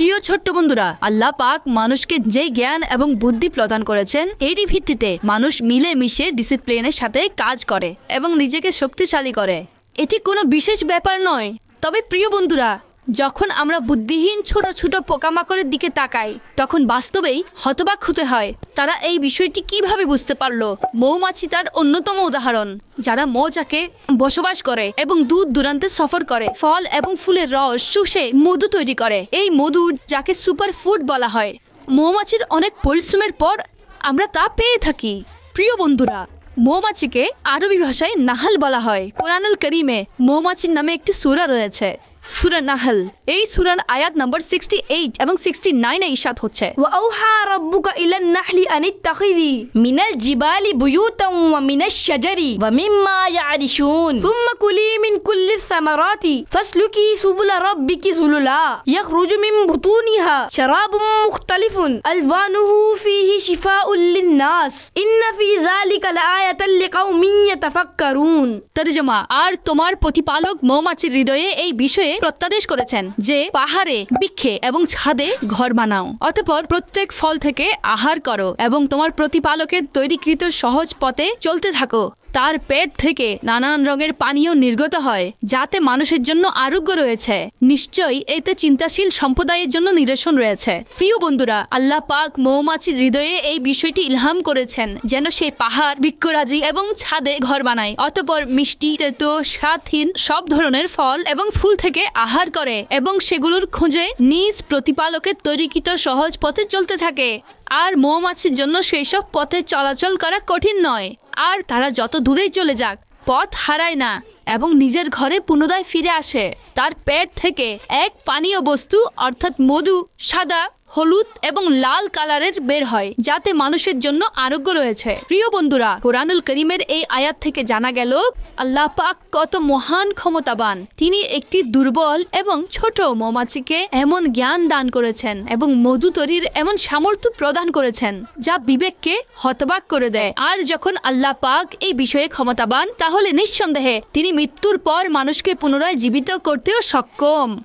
প্রিয় ছোট্ট বন্ধুরা, আল্লাহ পাক মানুষকে যে জ্ঞান এবং বুদ্ধি প্রদান করেছেন, এরই ভিত্তিতে মানুষ মিলে মিশে ডিসিপ্লিনের সাথে কাজ করে এবং নিজেকে শক্তিশালী করে। এটি কোনো বিশেষ ব্যাপার নয়। তবে প্রিয় বন্ধুরা যখন আমরা বুদ্ধিহীন ছোট ছোট পোকামাকড়ের দিকে তাকাই, তখন বাস্তবেই হতবাক হতে হয়। তারা এই বিষয়টি কীভাবে বুঝতে পারল? মৌমাছি তার অন্যতম উদাহরণ, যারা মৌচাকে বসবাস করে এবং দূর দূরান্তে সফর করে। ফল এবং ফুলের রস শুষে মধু তৈরি করে। এই মধু, যাকে সুপার ফুড বলা হয়, মৌমাছির অনেক পরিশ্রমের পর আমরা তা পেয়ে থাকি। প্রিয় বন্ধুরা, মৌমাছিকে আরবি ভাষায় নাহাল বলা হয়। কোরআনুল করিমে মৌমাছির নামে একটি সূরা রয়েছে। সুরা নাহল। এই সুরার আয়াত নম্বর সিক্সটি এইট এবং সিক্সটি নাইনে ইশাদ হচ্ছে। ওয়াউহা রব্বুকা ইলান নাহলি আনি তাখিদি মিনাল জিবালি বুয়ুতাম ওয়া মিনাশ শাজারি। ওয়া মিম্মা ইয়ারিশুন। সুম্মা কুলি মিন কুল্লি সামারাতি। ফাসলুকি সুবুলা রাব্বিকি সুলুলা। ইয়াখরুজু মিন বুতুনিহা। শারাবুম মুখতালিফুন। আলওয়ানুহু ফিহি শিফাউল লিন্নাস। ইন্না ফি যালিকা লাআয়াতাল লিকাউমিন ইয়াতাফাক্কারুন। তরজমা আর তোমার প্রতিপালক মৌমাছির হৃদয়ে এই বিষয়ে প্রত্যাদেশ করেছেন যে পাহাড়ে, বৃক্ষে এবং ছাদে ঘর বানাও। অতঃপর প্রত্যেক ফল থেকে আহার করো এবং তোমার প্রতিপালকের তৈরিকৃত সহজ পথে চলতে থাকো। তার পেট থেকে নানান রঙের পানীয় নির্গত হয়, যাতে মানুষের জন্য আরোগ্য রয়েছে। নিশ্চয়ই এতে চিন্তাশীল সম্প্রদায়ের জন্য নিরসন রয়েছে। প্রিয় বন্ধুরা, আল্লাহ পাক মৌমাছির হৃদয়ে এই বিষয়টি ইলহাম করেছেন, যেন সে পাহাড়, বৃক্ষরাজি এবং ছাদে ঘর বানায়। অতপর মিষ্টি, তেতো স্বাদহীন সব ধরনের ফল এবং ফুল থেকে আহার করে এবং সেগুলোর খোঁজে নিজ প্রতিপালকের তৈরিকৃত সহজ পথে চলতে থাকে। আর মৌমাছির জন্য সেই সব পথে চলাচল করা কঠিন নয়। আর তারা যত দূরেই চলে যাক, পথ হারায় না এবং নিজের ঘরে পুনরায় ফিরে আসে। তার পেট থেকে এক পানীয় বস্তু, অর্থাৎ মধু, সাদা হলুদ এবং লাল কালারের বের হয়, যাতে মানুষের জন্য আরোগ্য রয়েছে। প্রিয় বন্ধুরা, কোরআনুল করিমের এই আয়াত থেকে জানা গেল, আল্লাহ পাক কত মহান ক্ষমতাবান। তিনি একটি দুর্বল এবং ছোট মৌমাছিকে এমন জ্ঞান দান করেছেন এবং মধু তৈরির এমন সামর্থ্য প্রদান করেছেন, যা বিবেককে হতবাক করে দেয়। আর যখন আল্লাহ পাক এই বিষয়ে ক্ষমতাবান, তাহলে নিঃসন্দেহে তিনি মৃত্যুর পর মানুষকে পুনরায় জীবিত করতেও সক্ষম।